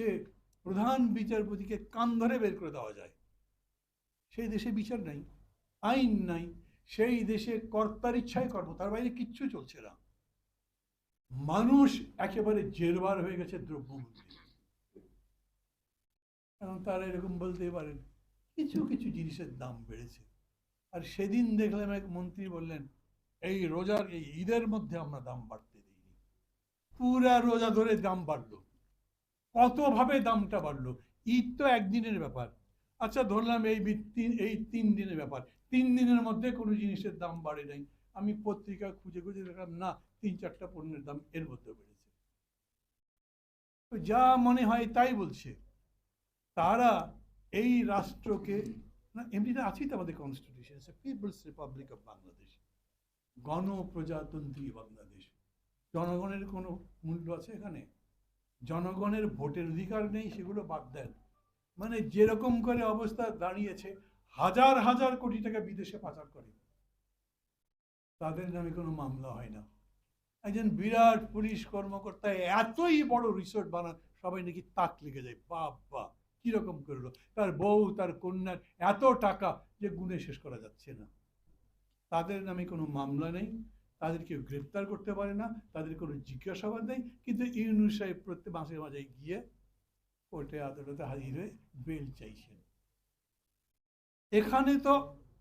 যে প্রধান বিচারপতিকে কান ধরে বের করে দেওয়া যায়। সেই দেশে বিচার নাই, আইন নাই, সেই দেশে কর্তার ইচ্ছায় কর্ম, তার বাইরে কিচ্ছু চলছে না। মানুষ একেবারে জেরবার হয়ে গেছে দ্রব্যমূল্যে। এখন তারা এরকম বলতেই পারেন, কিছু কিছু জিনিসের দাম বেড়েছে। আর সেদিন দেখলাম এক মন্ত্রী বললেন, এই রোজার, এই ঈদের মধ্যে আমরা দাম বাড়তে দিইনি। পুরা রোজা ধরে দাম বাড়লো। কতভাবে দামটা বাড়লো? ঈদ তো একদিনের ব্যাপার। আচ্ছা ধরলাম এই তিন এই তিন দিনের ব্যাপার। তিন দিনের মধ্যে কোনো জিনিসের দাম বাড়ে নাই। আমি পত্রিকা খুঁজে খুঁজে দেখলাম, না, তিন চারটা পণ্যের দাম এর মধ্যে বেড়েছে। যা মনে হয় তাই বলছে। তারা এই রাষ্ট্রকে, না, এমনিতে আছেই তো আমাদের constitution people's republic of Bangladesh গণপ্রজাতন্ত্রী বাংলাদেশ। জনগণের কোনো মূল্য আছে এখানে? জনগণের ভোটের অধিকার নেই, সেগুলো বাদ দেন। মানে যেরকম করে অবস্থা দাঁড়িয়েছে, হাজার হাজার কোটি টাকা বিদেশে পাচার করে। তাদের নামে কোনো মামলা হয় না। একজন বিরাট পুলিশ কর্মকর্তা এতই বড় রিসোর্ট বানান, সবাই নাকি তাক লেগে যায় বাপ বা কীরকম করল? তার বউ, তার কন্যার এত টাকা যে গুণে শেষ করা যাচ্ছে না। তাদের নামে কোনো মামলা নেই। তাদের কেউ গ্রেপ্তার করতে পারে না, তাদের কোনো জিজ্ঞাসাবাদ নেই। কিন্তু ইউনুস সাহেব প্রত্যেক মাসে মাঝে গিয়ে কোর্টে আদালতে হাজির হয়ে বেল চাইছেন। এখানে তো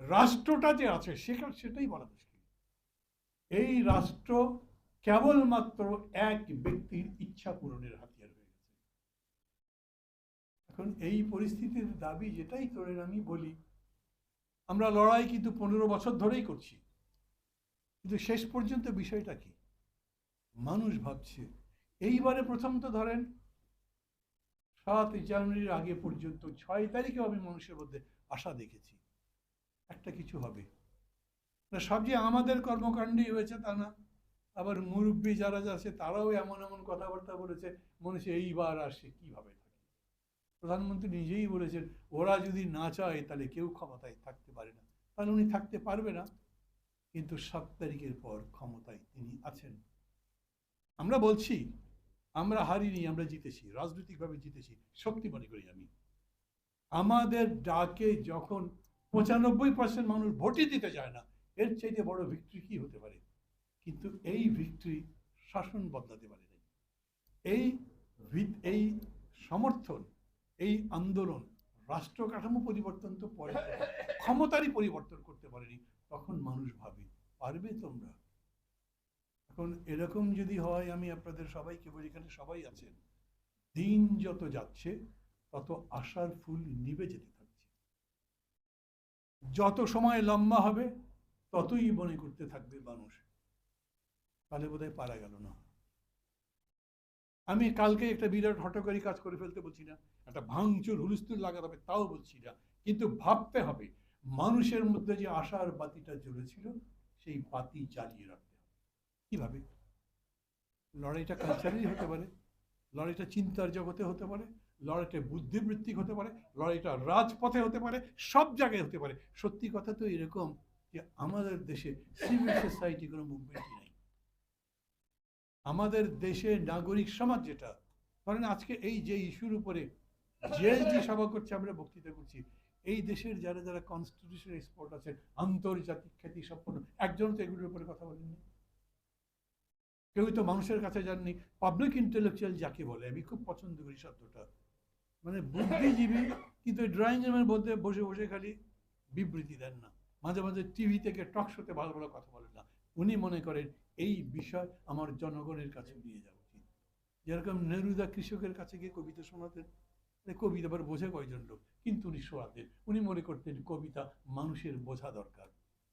রাষ্ট্রটা যে আছে সেখানে সেটাই বলা মুশকিল। এই রাষ্ট্র কেবলমাত্র এক ব্যক্তির ইচ্ছা পূরণের হাতিয়ার হয়ে গেছে। এখন এই পরিস্থিতির দাবি যেটাই করেন আমি বলি, আমরা লড়াই কিন্তু পনেরো বছর ধরেই করছি। কিন্তু শেষ পর্যন্ত বিষয়টা কি? মানুষ ভাবছে, এইবারে প্রথম তো ধরেন সাত জানুয়ারির আগে পর্যন্ত ছয় তারিখেও আমি মানুষের মধ্যে আশা দেখেছি, একটা কিছু হবে। সব যে আমাদের কর্মকাণ্ডেই হয়েছে তা না, আবার মুরব্বী যারা আছে তারাও এমন এমন কথাবার্তা বলেছে, মনে হচ্ছে এইবার আসে কীভাবে থাকে? প্রধানমন্ত্রী নিজেই বলেছেন, ওরা যদি না চায় তাহলে কেউ ক্ষমতায় থাকতে পারে না। তাহলে উনি থাকতে পারবে না। কিন্তু সাত তারিখের পর ক্ষমতায় তিনি আছেন। আমরা বলছি, আমরা হারিনি, আমরা জিতেছি, রাজনৈতিকভাবে জিতেছি সত্যি মনে করি আমি। আমাদের ডাকে যখন পঁচানব্বই পার্সেন্ট মানুষ ভোটই দিতে যায় না, এর চাইতে বড় ভিক্টরি কি হতে পারে? কিন্তু এই ভিক্টরি শাসন বদলাতে পারে নাই। এই এই সমর্থন, এই আন্দোলন রাষ্ট্র কাঠামো পরিবর্তন তো পরে, ক্ষমতারই পরিবর্তন করতে পারেনি তখন মানুষ ভাবে পারবে তোমরা এখন এরকম যদি হয়, আমি আপনাদের সবাইকে বলি, এখানে সবাই আছেন। দিন যত যাচ্ছে, তত আশার ফুল নিভে যেতে থাকছে। যত সময় লম্বা হবে, ততই মনে করতে থাকবে মানুষ। তাহলে বোধহয় পারা গেল না। আমি কালকে একটা বিরাট হটকারী কাজ করে ফেলতে বলছি না, একটা ভাঙচুর, হুলস্থুল লাগাতে হবে, তাও বলছি না। কিন্তু ভাবতে হবে, মানুষের মধ্যে যে আশার বাতিটা জ্বলেছিল, সেই বাতি জ্বালিয়ে রাখতে কীভাবে? লড়াইটা কালচারালি হতে পারে, লড়াইটা চিন্তার জগতে হতে পারে, লড়াইটা বুদ্ধিবৃত্তিক হতে পারে, লড়াইটা রাজপথে হতে পারে, সব জায়গায় হতে পারে। সত্যি কথা তো এরকম যে আমাদের দেশে সিভিল সোসাইটি কোনো মুভমেন্টই নেই। আমাদের দেশে নাগরিক সমাজ যেটা, ধরেন আজকে এই যে ইস্যুর উপরে জিএসডি সভা করছে, আমরা বক্তৃতা করছি, এই দেশের যারা যারা কনস্টিটিউশন এক্সপার্ট আছে আন্তর্জাতিক খ্যাতি সম্পন্ন একজন তো এগুলোর উপরে কথা বলেননি। কেউ তো মানুষের কাছে যাননি। পাবলিক ইন্টেলেকচুয়াল যাকে বলে, আমি খুব পছন্দ করি শব্দটা। মানে বুদ্ধিজীবী, কিন্তু ড্রয়িং রুমের মধ্যে বসে বসে খালি বিবৃতি দেন না। মাঝে মাঝে টিভি থেকে টক শোতে ভালো ভালো কথা বলেন না। উনি মনে করেন, এই বিষয় আমার জনগণের কাছে নিয়ে যাওয়া উচিত। যেরকম নেরুদা কৃষকের কাছে গিয়ে কবিতা শোনাতেন। কবিতা আবার বোঝে কয়জন লোক, কিন্তু উনি শোনাতেন উনি মনে করতেন কবিতা মানুষের বোঝা দরকার।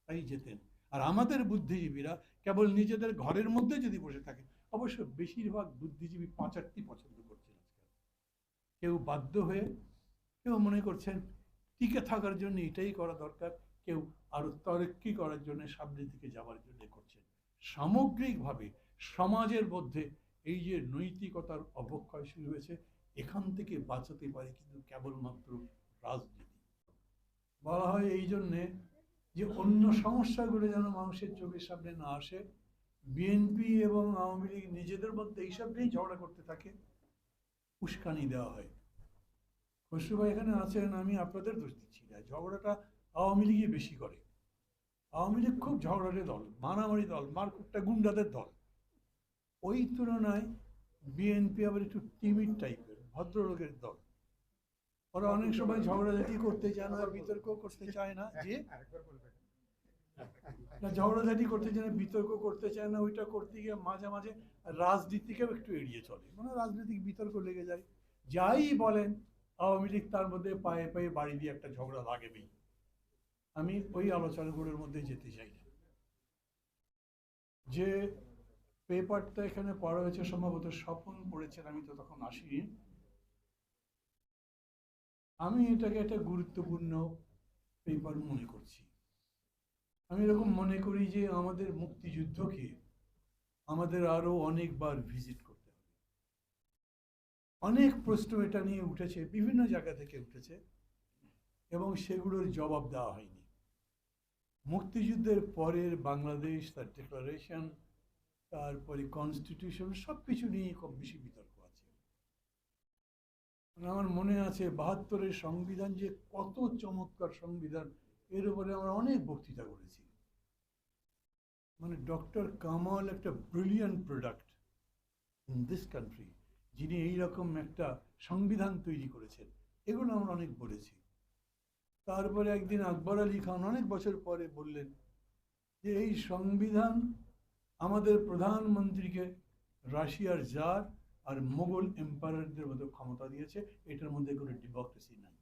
তাই যেতেন। আর আমাদের বুদ্ধিজীবীরা কেবল নিজেদের ঘরের মধ্যে যদি বসে থাকে, অবশ্য বেশিরভাগ বুদ্ধিজীবী পাঁচারটি পছন্দ করছেন আজকাল কেউ বাধ্য হয়ে, কেউ মনে করছেন টিকে থাকার জন্য এটাই করা দরকার, কেউ আরও তরক্কি করার জন্য, সামনের দিকে যাওয়ার জন্য করছেন। সামগ্রিকভাবে সমাজের মধ্যে এই যে নৈতিকতার অবক্ষয় শুরু হয়েছে, এখান থেকে বাঁচাতে পারে কিন্তু কেবলমাত্র রাজনীতি। বলা হয় এই জন্যে যে অন্য সমস্যাগুলো যেন মানুষের চোখের সামনে না আসে বিএনপি এবং আওয়ামী লীগ নিজেদের মধ্যে এইসব নিয়েই ঝগড়া করতে থাকে, উস্কানি দেওয়া হয়। খসরু ভাই এখানে আছেন, আমি আপনাদের দোষ দিচ্ছি না, ঝগড়াটা আওয়ামী লীগই বেশি করে। আওয়ামী লীগ খুব ঝগড়াটে দল, মারামারি দল, মারকুটটা গুন্ডাদের দল। ওই তুলনায় বিএনপি আবার একটু টিমিড টাইপের ভদ্রলোকের দল। ওরা অনেক সময় ঝগড়াঝাটি করতে চায় না বিতর্ক করতে চায় না। যে না ঝগড়াঝাটি করতে চায় না বিতর্ক করতে চায় না ওইটা করতে গিয়ে মাঝে মাঝে রাজনীতিকেও একটু এড়িয়ে চলে। মানে রাজনৈতিক বিতর্ক লেগে যায়। যাই বলেন আওয়ামী লীগ তার মধ্যে পায়ে পায়ে বাড়ি দিয়ে একটা ঝগড়া লাগবেই। আমি ওই আলোচনাগুলোর মধ্যে যেতে চাই না। যে পেপারটা এখানে পড়া হয়েছে সম্ভবত স্বপন পড়েছেন আমি তো তখন আসিনি। আমি এটাকে একটা গুরুত্বপূর্ণ পেপার মনে করছি। আমি এরকম মনে করি যে আমাদের মুক্তিযুদ্ধকে আমাদের আরও অনেকবার ভিজিট করতে হবে। অনেক প্রশ্ন এটা নিয়ে উঠেছে, বিভিন্ন জায়গা থেকে উঠেছে এবং সেগুলোর জবাব দেওয়া হয়নি। মুক্তিযুদ্ধের পরের বাংলাদেশ তার ডিক্লারেশন তারপরে কনস্টিটিউশন সব কিছু নিয়ে কম বেশি বিতর্ক। আমার মনে আছে বাহাত্তরের সংবিধান যে কত চমৎকার সংবিধান, এর উপরে আমরা অনেক বক্তৃতা করেছি। মানে ডক্টর কামাল একটা brilliant product in this country, যিনি এইরকম একটা সংবিধান তৈরি করেছেন, এগুলো আমরা অনেক বলেছি। তারপরে একদিন আকবর আলী খান অনেক বছর পরে বললেন যে এই সংবিধান আমাদের প্রধানমন্ত্রীকে রাশিয়ার জার আর মোগল এম্পায়ারদের মতো ক্ষমতা দিয়েছে, এটার মধ্যে কোনো ডেমোক্রেসি নাই।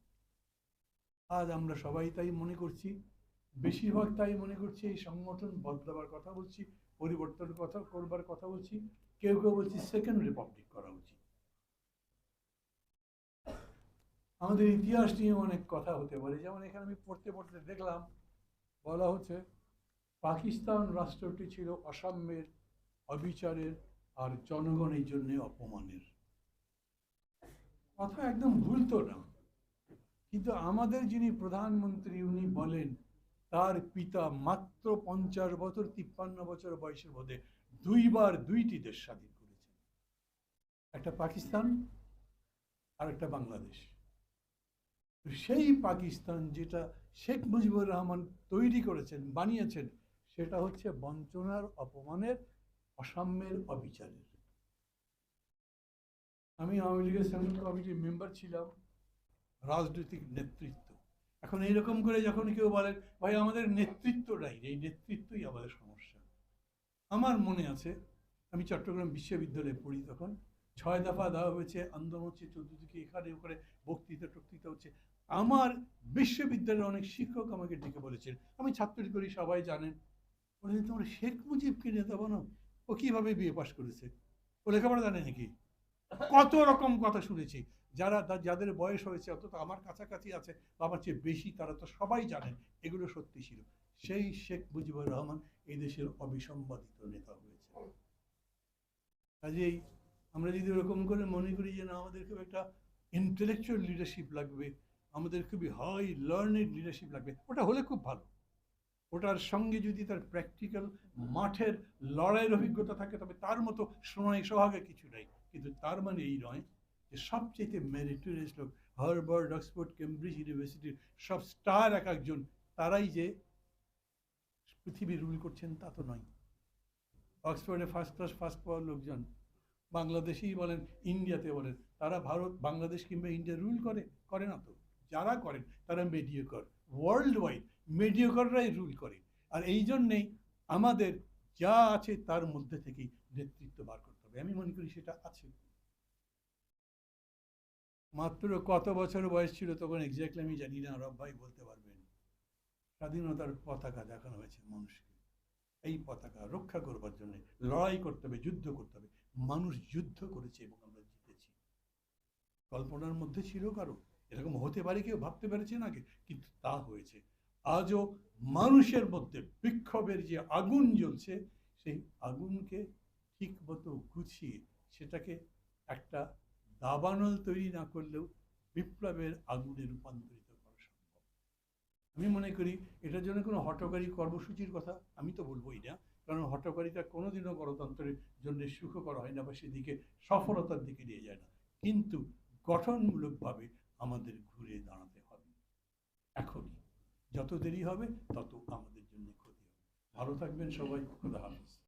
আজ আমরা সবাই তাই মনে করছি, বেশিরভাগ তাই মনে করছি, এই সংগঠন বদলাবার কথা বলছি পরিবর্তন কথা করবার কথা বলছি, কেউ কেউ বলছি সেকেন্ড রিপাবলিক করা উচিত। আমাদের ইতিহাস নিয়ে অনেক কথা হতে পারে, যেমন এখানে আমি পড়তে পড়তে দেখলাম, বলা হচ্ছে, পাকিস্তান রাষ্ট্রটি ছিল অসাম্যের, অবিচারের আর জনগণের জন্য অপমানের। কথা একদম ভুল তো না। কিন্তু আমাদের যিনি প্রধানমন্ত্রী, উনি বলেন, তার পিতা মাত্র পঞ্চাশ বছর, তিপ্পান্ন বছর বয়সের মধ্যে দুইবার দুইটি দেশ স্বাধীন করেছেন। একটা পাকিস্তান আর একটা বাংলাদেশ সেই পাকিস্তান যেটা শেখ মুজিবুর রহমান তৈরি করেছেন, বানিয়েছেন, সেটা হচ্ছে বঞ্চনার, অপমানের অসাম্যের অবিচারের। আমি আওয়ামী লীগের সেন্ট্রাল কমিটির মেম্বার ছিলাম, রাজনৈতিক নেতৃত্ব। এখন এইরকম করে যখন কেউ বলেন ভাই, আমাদের নেতৃত্বটাই, এই নেতৃত্বই আমাদের সমস্যা। আমার মনে আছে, আমি চট্টগ্রাম বিশ্ববিদ্যালয়ে পড়ি তখন, ছয় দফা দেওয়া হয়েছে, আন্দোলন হচ্ছে, চতুর্দিকে এখানে ওখানে বক্তৃতা টক্তৃতা হচ্ছে। আমার বিশ্ববিদ্যালয়ের অনেক শিক্ষক আমাকে ডেকে বলেছেন, আমি ছাত্রী করি, সবাই জানেন। বলেছেন তোমার শেখ মুজিবকে নেতা বানাও ও কীভাবে বিয়ে পাশ করেছে? ও লেখাপড়া জানে নাকি? কত রকম কথা শুনেছি। যারা যাদের বয়স হয়েছে, অন্তত আমার কাছাকাছি আছে, বা আমার চেয়ে বেশি, তারা তো সবাই জানেন, এগুলো সত্যি ছিল। সেই শেখ মুজিবুর রহমান এই দেশের অবিসম্বাদিত নেতা হয়েছে। কাজেই আমরা যদি ওরকম করে মনে করি যে না আমাদের খুব একটা ইন্টেলেকচুয়াল লিডারশিপ লাগবে, আমাদের খুবই হাই লার্নেড লিডারশিপ লাগবে, ওটা হলে খুব ভালো। ওটার সঙ্গে যদি তার প্র্যাকটিক্যাল মাঠের লড়াইয়ের অভিজ্ঞতা থাকে, তবে তার মতো সময় সোহাগে কিছু নেই। কিন্তু তার মানে এই নয় যে সবচেয়ে মেরিটোরিয়াস লোক, হার্ভার্ড, অক্সফোর্ড, কেমব্রিজ ইউনিভার্সিটির সব স্টার এক একজন, তারাই যে পৃথিবী রুল করছেন তা তো নয়। অক্সফোর্ডে ফার্স্ট ক্লাস ফার্স্ট পাওয়ার লোকজন, বাংলাদেশেই বলেন, ইন্ডিয়াতে বলেন, তারা ভারত, বাংলাদেশ কিংবা ইন্ডিয়া রুল করে করে না তো। যারা করেন, তারা মেডিয়ে কর ওয়ার্ল্ড ওয়াইড মেডিওকররাই রুল করে। আর এই জন্যেই আমাদের যা আছে তার মধ্যে থেকেই নেতৃত্ব বার করতে হবে। আমি মনে করি সেটা আছে। মাত্র কত বছর বয়স ছিল তখন এক্স্যাক্টলি আমি জানি না, রব ভাই বলতে পারবেন। স্বাধীনতার পতাকা দেখানো হয়েছে মানুষকে। এই পতাকা রক্ষা করবার জন্য লড়াই করতে হবে, যুদ্ধ করতে হবে। মানুষ যুদ্ধ করেছে এবং আমরা জিতেছি। কল্পনার মধ্যে ছিল কারও। এরকম হতে পারে কেউ, ভাবতে পেরেছে নাকি কিন্তু তা হয়েছে। আজও মানুষের মধ্যে বিক্ষোভের যে আগুন জ্বলছে, সেই আগুনকে ঠিক মতো গুছিয়ে সেটাকে একটা দাবানল তৈরি না করলেও বিপ্লবের আগুনে রূপান্তরিত করা সম্ভব। আমি মনে করি এটার জন্য কোনো হটকারী কর্মসূচির কথা আমি তো বলবোই না, কারণ হটকারিতা কোনোদিনও গণতন্ত্রের জন্য সুখকর হয় না বা সেদিকে সফলতার দিকে নিয়ে যায় না। কিন্তু গঠনমূলকভাবে আমাদের ঘুরে দাঁড়াতে হবে। এখনই। যত দেরি হবে তত আমাদের জন্য ক্ষতি হবে। ভালো থাকবেন সবাই খোদা হাফিজ।